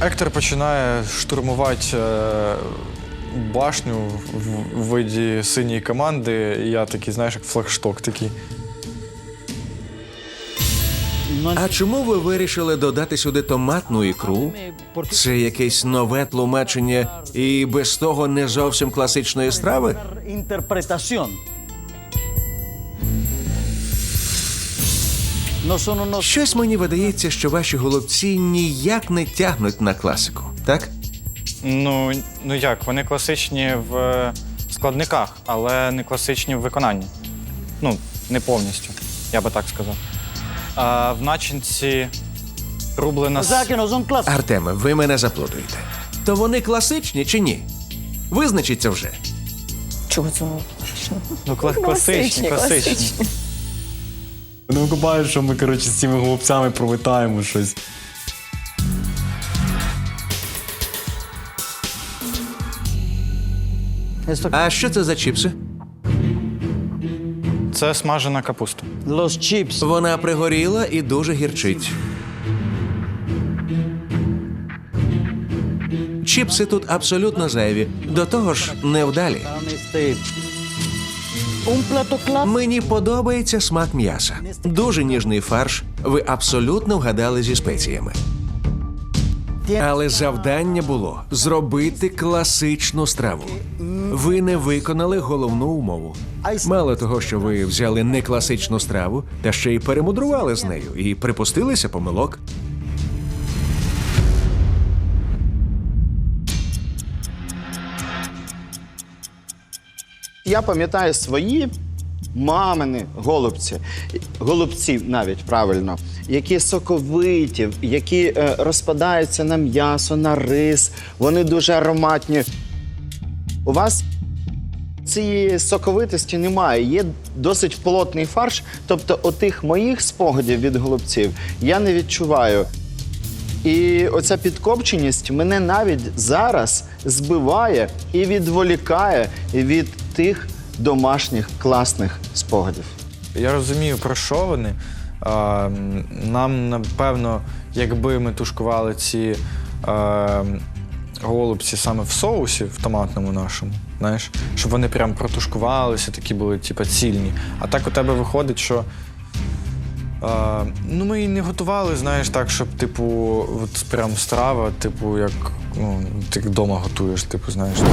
Ектор починає штурмувати е, башню в, в виді синьої команди. Я такий, знаєш, як флагшток такий. А чому ви вирішили додати сюди томатну ікру? Це якесь нове тлумачення і без того не зовсім класичної страви? Щось мені видається, що ваші голубці ніяк не тягнуть на класику, так? Ну, ну як, вони класичні в складниках, але не класичні в виконанні. Ну, не повністю, я би так сказав. А в начинці рублена. С-. Артеме, ви мене заплутуєте. То вони класичні чи ні? Визначіться вже. Чого цього? Ну, кла- класичні, класичні. Вони викупають, що ми, коротше, з цими голубцями провитаємо щось. А що це за чіпси? Це смажена капуста. los chips. Вона пригоріла і дуже гірчить. Чіпси тут абсолютно зайві. До того ж, невдалі. Plato clásico. Мені подобається смак м'яса. Дуже ніжний фарш. Ви абсолютно вгадали зі спеціями. Але завдання було зробити класичну страву. Ви не виконали головну умову. Мало того, що ви взяли не класичну страву, та ще й перемудрували з нею і припустилися помилок. Я пам'ятаю свої мамини голубці, голубці навіть правильно, які соковиті, які е, розпадаються на м'ясо, на рис, вони дуже ароматні. У вас цієї соковитості немає. Є досить плотний фарш. Тобто, отих моїх спогадів від голубців я не відчуваю. І оця підкопченість мене навіть зараз збиває і відволікає від тих домашніх класних спогадів. Я розумію, про що вони. Нам, напевно, якби ми тушкували ці а, голубці саме в соусі, в томатному нашому, знаєш, щоб вони прям протушкувалися, такі були, типу, цільні. А так у тебе виходить, що. А, ну, ми і не готували, знаєш, так, щоб, типу, от прям страва, типу, як ну, ти вдома готуєш, типу, знаєш. Так.